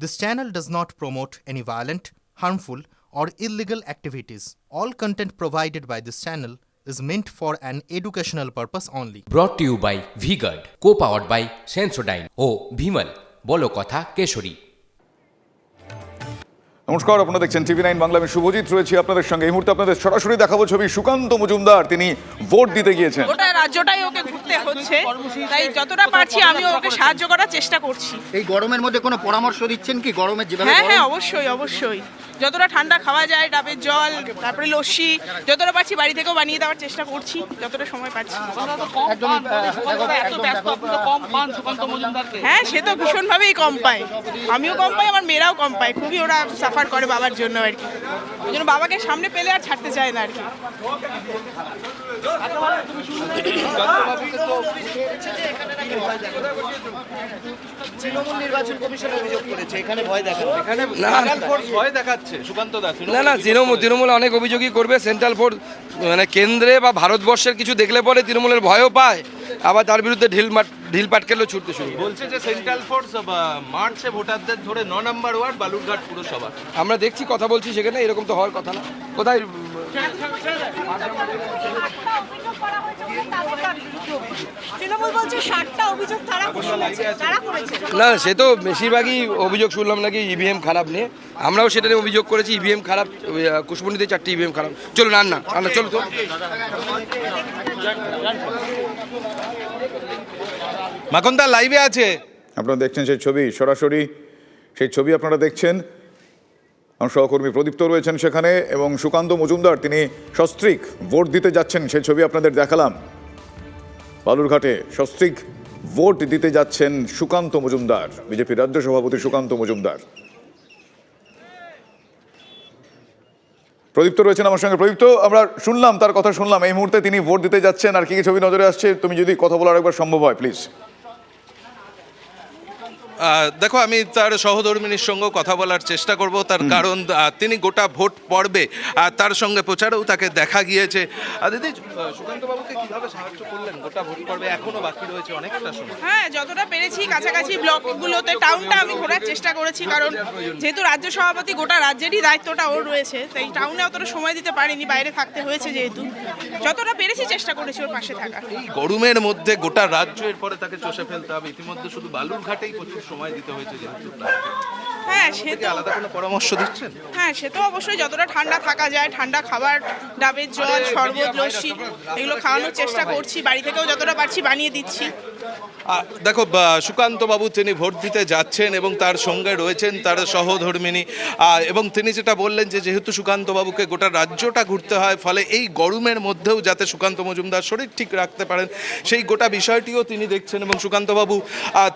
This channel does not promote any violent, harmful, or illegal activities. All content provided by this channel is meant for an educational purpose only. To you by V-Guard co powered by Sensodyne ও ভিমল বলো কথা কেশরী নমস্কার আপনারা দেখছেন TV nine Bangla আমি শুভজিৎ রয়েছি আপনাদের সঙ্গে এই মুহূর্তে আপনাদের সরাসরি দেখাবো ছবি সুকান্ত মজুমদার তিনি ভোট দিতে গিয়েছেন রাজ্যটাই ওকে ঘুরতে হচ্ছে। তাই যতটা পারছি আমি ওকে সাহায্য করার চেষ্টা করছি। এই গরমের মধ্যে কোনো পরামর্শ দিচ্ছেন কি? গরমের যেভাবে হ্যাঁ হ্যাঁ অবশ্যই অবশ্যই। যতটা ঠান্ডা খাওয়া যায় ডাবের জল তারপরে লস্যি যতটা পারছি বাড়ি থেকেও বানিয়ে দেওয়ার চেষ্টা করছি যতটা সময় পাচ্ছি হ্যাঁ সে তো ভীষণভাবেই কম পায়। আমিও কম পাই আমার মেয়েরাও কম পায়। খুবই ওরা সাফার করে বাবার জন্য আর কি। ওই জন্য বাবাকে সামনে পেলে আর ছাড়তে চায় না আর কি। তৃণমূল নির্বাচন কমিশন অভিযোগ করেছে এখানে ভয় দেখা এখানে ভয় দেখাচ্ছে সুকান্ত দা না না তৃণমূল তৃণমূল অনেক অভিযোগই করবে। সেন্ট্রাল ফোর্স মানে কেন্দ্রে বা ভারতবর্ষের কিছু দেখলে পরে তৃণমূলের ভয়ও পায় আবার তার বিরুদ্ধে ঢিল ঢিল পাটকেলও ছুটতে শুরু বলছে যে সেন্ট্রাল ফোর্স মার্চে ভোটারদের ধরে ন নম্বর ওয়ার্ড বালুরঘাট পুরসভা। আমরা দেখছি কথা বলছি সেখানে এরকম তো হওয়ার কথা না। কোথায়? তৃণমূল বলছে ষাটটা অভিযোগ তারা করেছে তারা করেছে। না সে তো বেশিরভাগই অভিযোগ শুনলাম নাকি ইভিএম খারাপ নিয়ে। আমরাও সেটা নিয়ে অভিযোগ করেছি ইভিএম খারাপ ওই, আহ, কুশমুন্ডিতে চারটি ইভিএম খারাপ। চলুন আন না আন না চলো তো। মাখনদা লাইভে আছে। আপনারা দেখছেন সেই ছবি, সরাসরি সেই ছবি আপনারা দেখছেন। আমার সহকর্মী প্রদীপ্ত রয়েছেন সেখানে এবং সুকান্ত মজুমদার, তিনি সস্ত্রিক ভোট দিতে যাচ্ছেন, সেই ছবি আপনাদের দেখালাম। বালুরঘাটে সস্ত্রিক ভোট দিতে যাচ্ছেন সুকান্ত মজুমদার বিজেপি রাজ্য সভাপতি সুকান্ত মজুমদার। প্রদীপ্ত রয়েছেন আমার সঙ্গে। প্রদীপ্ত, আমরা শুনলাম, তার কথা শুনলাম, এই মুহূর্তে তিনি ভোট দিতে যাচ্ছেন, আর কি কি ছবি নজরে আসছে, তুমি যদি কথা বলার একবার সম্ভব হয় প্লিজ দেখো আমি তার সহধর্মিনীর সঙ্গেও কথা বলার চেষ্টা করব। তার কারণ তিনি গোটা ভোট পর্বে আর তার সঙ্গে প্রচারেও তাকে দেখা গিয়েছে। আর দিদি সুকান্ত বাবুকে কীভাবে সাহায্য করলেন? গোটা ভোট পর্বে এখনও বাকি রয়েছে অনেকটা সময়। হ্যাঁ যতটা পেরেছি কাছাকাছি ব্লকগুলোতে টাউনটা আমি ঘোরার চেষ্টা করেছি কারণ যেহেতু রাজ্য সভাপতি গোটা রাজ্যেরই দায়িত্বটা ওর রয়েছে তাই টাউনে অতটা সময় দিতে পারিনি বাইরে থাকতে হয়েছে যেহেতু। যতটা পেরেছি চেষ্টা করেছি ওর পাশে থাকার। এই গরমের মধ্যে গোটা রাজ্য এরপরে তাকে চষে ফেলতে হবে। ইতিমধ্যে শুধু বালুরঘাটেই প্রচুর সময় দিতে হয়েছে যেহেতু। হ্যাঁ সে তো আলাদা কোনো পরামর্শ দিচ্ছেন? হ্যাঁ সে তো অবশ্যই যতটা ঠান্ডা থাকা যায় ঠান্ডা খাবার ডাবের জল শরবত লস্যি এগুলো খাওয়ানোর চেষ্টা করছি বাড়ি থেকেও যতটা পারছি বানিয়ে দিচ্ছি। দেখো, বা- সুকান্ত বাবু তিনি ভোট দিতে যাচ্ছেন এবং তার সঙ্গে রয়েছেন তার সহধর্মিনী। এবং তিনি যেটা বললেন যে, যেহেতু সুকান্ত বাবুকে গোটা রাজ্যটা ঘুরতে হয়, ফলে এই গরমের মধ্যেও যাতে সুকান্ত মজুমদার শরীর ঠিক রাখতে পারেন, সেই গোটা বিষয়টিও তিনি দেখছেন এবং সুকান্ত বাবু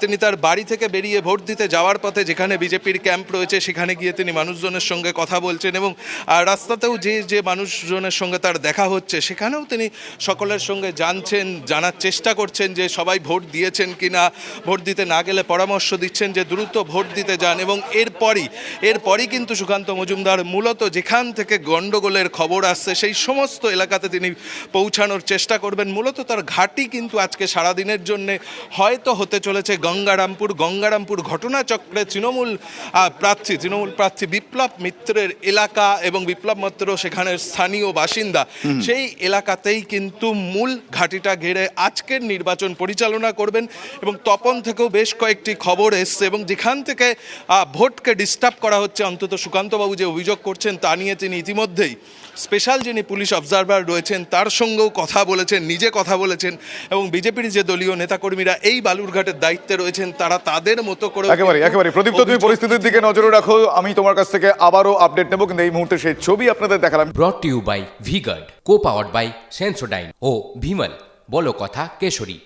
তিনি তার বাড়ি থেকে বেরিয়ে ভোট দিতে যাওয়ার পথে যেখানে বিজেপির ক্যাম্প রয়েছে, সেখানে গিয়ে তিনি মানুষজনের সঙ্গে কথা বলছেন এবং রাস্তাতেও যে যে মানুষজনের সঙ্গে তার দেখা হচ্ছে, সেখানেও তিনি সকলের সঙ্গে জানছেন, জানার চেষ্টা করছেন যে সবাই ভোট দিয়েছেন কিনা ভোট দিতে না গেলে পরামর্শ দিচ্ছেন যে দ্রুত ভোট দিতে যান এবং এরপরই এরপরই কিন্তু সুকান্ত মজুমদার মূলত যেখান থেকে গণ্ডগোলের খবর আসছে সেই সমস্ত এলাকাতে তিনি পৌঁছানোর চেষ্টা করবেন। মূলত তার ঘাটি কিন্তু আজকে সারাদিনের জন্য হয়তো হতে চলেছে গঙ্গারামপুর। গঙ্গারামপুর ঘটনাচক্রে তৃণমূল প্রার্থী তৃণমূল প্রার্থী বিপ্লব মিত্রের এলাকা এবং বিপ্লব মিত্র সেখানের স্থানীয় বাসিন্দা। সেই এলাকাতেই কিন্তু মূল ঘাটিটা ঘিরে আজকের নির্বাচন পরিচালনা করবেন এবং তপন থেকেও বেশ কয়েকটি খবর এসছে এবং যেখান থেকে ভোটকে ডিস্টার্ব করা হচ্ছে অন্তত সুকান্তবাবু যে অভিযোগ করছেন তা নিয়ে তিনি ইতিমধ্যেই স্পেশাল যিনি পুলিশ অবজারভার রয়েছেন তার সঙ্গেও কথা বলেছেন নিজে কথা বলেছেন এবং বিজেপির যে দলীয় নেতাকর্মীরা এই বালুরঘাটের দায়িত্বে রয়েছেন তারা তাদের মতো করে একেবারে একেবারে। প্রদীপ্ত তুমি পরিস্থিতির দিকে নজরে রাখো। আমি তোমার কাছ থেকে আবারও আপডেট নেব কিন্তু এই মুহূর্তে সেই ছবি আপনাদের দেখালাম। Brought you by V-Guard co powered by Sensodyne ও ভিমল বলো কথা কেশরী।